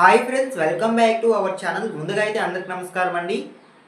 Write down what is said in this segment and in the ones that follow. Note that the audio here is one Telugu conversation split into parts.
Hi friends welcome back to our channel. ముందుగా అయితే అందరికి నమస్కారం అండి.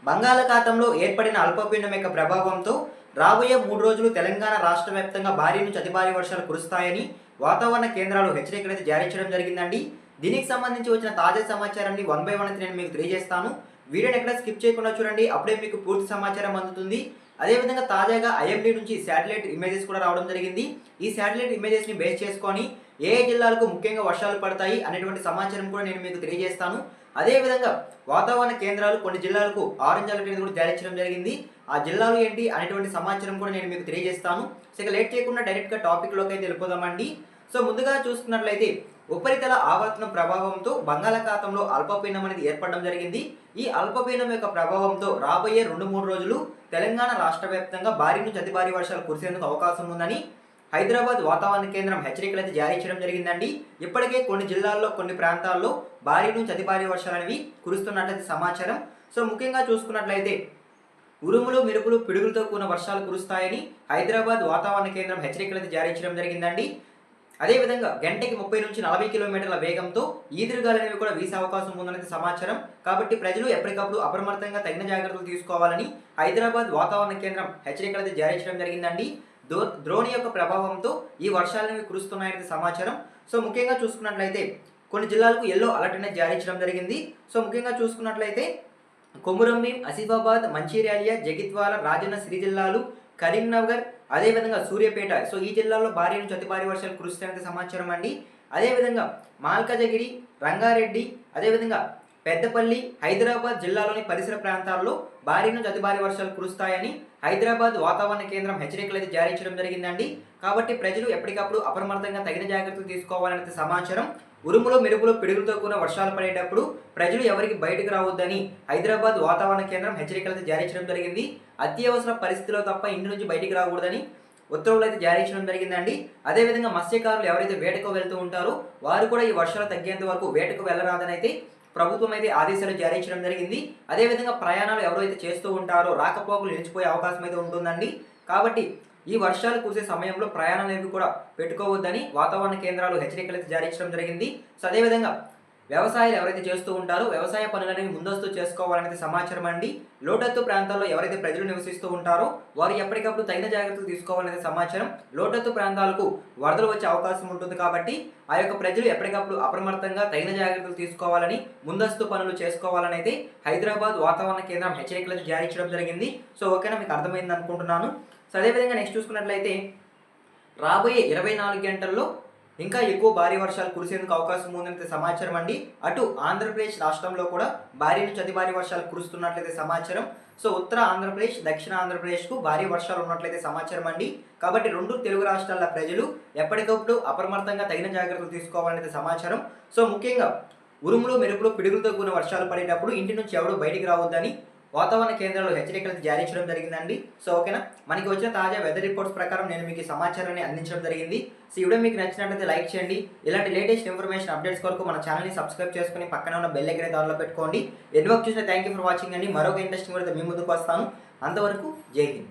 బంగాళాఖాతంలో ఏర్పడిన అల్పపీడనం యొక్క ప్రభావంతో రాబోయే మూడు రోజులు తెలంగాణ రాష్ట్ర వ్యాప్తంగా భారీ నుంచి అతి భారీ వర్షాలు కురుస్తాయని వాతావరణ కేంద్రాలు హెచ్చరికలు అయితే జారీ చేయడం జరిగిందండి. దీనికి సంబంధించి వచ్చిన తాజా సమాచారాన్ని వన్ బై వన్ అయితే నేను మీకు తెలియజేస్తాను. వీడియోని ఎక్కడ స్కిప్ చేయకుండా చూడండి. అప్పుడే మీకు పూర్తి సమాచారం అందుతుంది. అదేవిధంగా తాజాగా ఐఎండీ నుంచి శాటిలైట్ ఇమేజెస్ కూడా రావడం జరిగింది. ఈ శాటిలైట్ ఇమేజెస్ని బేస్ చేసుకొని ఏ జిల్లాలకు ముఖ్యంగా వర్షాలు పడతాయి అనేటువంటి సమాచారం కూడా నేను మీకు తెలియజేస్తాను. అదేవిధంగా వాతావరణ కేంద్రాలు కొన్ని జిల్లాలకు ఆరెంజ్ అలర్ట్ అనేది కూడా జారీ చేయడం జరిగింది. ఆ జిల్లాలు ఏంటి అనేటువంటి సమాచారం కూడా నేను మీకు తెలియజేస్తాను. సో ఇక లేట్ చేయకుండా డైరెక్ట్గా టాపిక్లోకి అయితే వెళ్ళిపోదామండి. సో ముందుగా చూసుకున్నట్లయితే ఉపరితల ఆవర్తనం ప్రభావంతో బంగాళాఖాతంలో అల్పపీడనం అనేది ఏర్పడడం జరిగింది. ఈ అల్పపీడనం యొక్క ప్రభావంతో రాబోయే రెండు మూడు రోజులు తెలంగాణ రాష్ట్ర వ్యాప్తంగా భారీ నుంచి అతి భారీ వర్షాలు కురిసేందుకు అవకాశం ఉందని హైదరాబాద్ వాతావరణ కేంద్రం హెచ్చరికలు అయితే జారీ చేయడం జరిగిందండి. ఇప్పటికే కొన్ని జిల్లాల్లో కొన్ని ప్రాంతాల్లో భారీ నుంచి అతి భారీ వర్షాలు అనేవి కురుస్తున్నట్లయితే సమాచారం. సో ముఖ్యంగా చూసుకున్నట్లయితే ఉరుములు మెరుపులు పిడుగులతో కూడిన వర్షాలు కురుస్తాయని హైదరాబాద్ వాతావరణ కేంద్రం హెచ్చరికలు అయితే జారీ చేయడం జరిగిందండి. అదేవిధంగా గంటకి ముప్పై నుంచి నలభై కిలోమీటర్ల వేగంతో ఈదురుగాలు అనేవి కూడా వీసే అవకాశం ఉందన్నది సమాచారం. కాబట్టి ప్రజలు ఎప్పటికప్పుడు అప్రమత్తంగా తగిన జాగ్రత్తలు తీసుకోవాలని హైదరాబాద్ వాతావరణ కేంద్రం హెచ్చరికలు జారీ చేయడం జరిగిందండి. దో ద్రోణి యొక్క ప్రభావంతో ఈ వర్షాలనేవి కురుస్తున్నాయనేది సమాచారం. సో ముఖ్యంగా చూసుకున్నట్లయితే కొన్ని జిల్లాలకు ఎల్లో అలర్ట్ అనేది జారీ చేయడం జరిగింది. సో ముఖ్యంగా చూసుకున్నట్లయితే కొమురంభీం ఆసిఫాబాద్ మంచిర్యాలియా జగిత్వాల రాజన్న సిరి జిల్లాలు కరీంనగర్ అదేవిధంగా సూర్యాపేట. సో ఈ జిల్లాల్లో భారీ నుంచి అతి భారీ వర్షాలు కురుస్తాయని సమాచారం అండి. అదేవిధంగా మాల్కాజగిరి రంగారెడ్డి అదేవిధంగా పెద్దపల్లి హైదరాబాద్ జిల్లాలోని పరిసర ప్రాంతాల్లో భారీ నుంచి అతి భారీ వర్షాలు కురుస్తాయని హైదరాబాద్ వాతావరణ కేంద్రం హెచ్చరికలు అయితే జారీ చేయడం జరిగిందండి. కాబట్టి ప్రజలు ఎప్పటికప్పుడు అప్రమత్తంగా తగిన జాగ్రత్తలు తీసుకోవాలనే సమాచారం. ఉరుములు మెరుపులు పిడుగులతో కూడిన వర్షాలు పడేటప్పుడు ప్రజలు ఎవరికి బయటకు రావద్దని హైదరాబాద్ వాతావరణ కేంద్రం హెచ్చరికలు అయితే జారీ చేయడం జరిగింది. అత్యవసర పరిస్థితిలో తప్ప ఇంటి నుంచి బయటికి రాకూడదని ఉత్తర్వులు అయితే జారీ చేయడం జరిగిందండి. అదేవిధంగా మత్స్యకారులు ఎవరైతే వేటకు వెళ్తూ ఉంటారో వారు కూడా ఈ వర్షాలు తగ్గేంత వరకు వేటకు వెళ్ళరాదని అయితే ప్రభుత్వం అయితే ఆదేశాలు జారీ చేయడం జరిగింది. అదేవిధంగా ప్రయాణాలు ఎవరైతే చేస్తూ ఉంటారో రాకపోకలు నిలిచిపోయే అవకాశం అయితే ఉంటుందండి. కాబట్టి ఈ వర్షాలు కురిసే సమయంలో ప్రయాణాలు అనేవి కూడా పెట్టుకోవద్దని వాతావరణ కేంద్రాలు హెచ్చరికలు అయితే జారీ చేయడం జరిగింది. సో అదేవిధంగా వ్యవసాయాలు ఎవరైతే చేస్తూ ఉంటారో వ్యవసాయ పనులనేవి ముందస్తు చేసుకోవాలనేది సమాచారం అండి. లోటత్తు ప్రాంతాల్లో ఎవరైతే ప్రజలు నివసిస్తూ ఉంటారో వారు ఎప్పటికప్పుడు తగిన జాగ్రత్తలు తీసుకోవాలనేది సమాచారం. లోటత్తు ప్రాంతాలకు వరదలు వచ్చే అవకాశం ఉంటుంది కాబట్టి ఆ యొక్క ప్రజలు ఎప్పటికప్పుడు అప్రమత్తంగా తగిన జాగ్రత్తలు తీసుకోవాలని ముందస్తు పనులు చేసుకోవాలని అయితే హైదరాబాద్ వాతావరణ కేంద్రం హెచ్చరికలు జారీ చేయడం జరిగింది. సో ఓకేనా మీకు అర్థమైంది అనుకుంటున్నాను సో అదేవిధంగా నెక్స్ట్ చూసుకున్నట్లయితే రాబోయే ఇరవై నాలుగు గంటల్లో ఇంకా ఎక్కువ భారీ వర్షాలు కురిసేందుకు అవకాశం ఉందంటే సమాచారం అండి. అటు ఆంధ్రప్రదేశ్ రాష్ట్రంలో కూడా భారీ నుంచి అతి భారీ వర్షాలు కురుస్తున్నట్లయితే సమాచారం. సో ఉత్తర ఆంధ్రప్రదేశ్ దక్షిణ ఆంధ్రప్రదేశ్కు భారీ వర్షాలు ఉన్నట్లయితే సమాచారం అండి. కాబట్టి రెండు తెలుగు రాష్ట్రాల ప్రజలు ఎప్పటికప్పుడు అప్రమత్తంగా తగిన జాగ్రత్తలు తీసుకోవాలనేది సమాచారం. సో ముఖ్యంగా ఉరుములు మెరుపులు పిడుగులతో కూడిన వర్షాలు పడేటప్పుడు ఇంటి నుంచి ఎవరు బయటికి రావద్దని వాతావరణ కేంద్రంలో హెచ్చరికలు జారీ చేయడం జరిగిందండి. సో ఓకేనా? మనకి వచ్చిన తాజా వెదర్ రిపోర్ట్స్ ప్రకారం నేను మీకు సమాచారాన్ని అందించడం జరిగింది. సో ఈ వీడియో మీకు నచ్చినట్లయితే లైక్ చేయండి. ఇలాంటి లేటెస్ట్ ఇన్ఫర్మేషన్ అప్డేట్స్ కొరకు మన ఛానల్ని సబ్స్క్రైబ్ చేసుకుని పక్కన ఉన్న బెల్ ఎగరే దానిలో పెట్టుకోండి. ఎన్ని వర్క్ చూసిన థ్యాంక్ యూ ఫర్ వాచింగ్ అండి. మరొక ఇంట్రెస్టింగ్ కూడా మీ ముందుకు వస్తాను. అంతవరకు జై హింద్.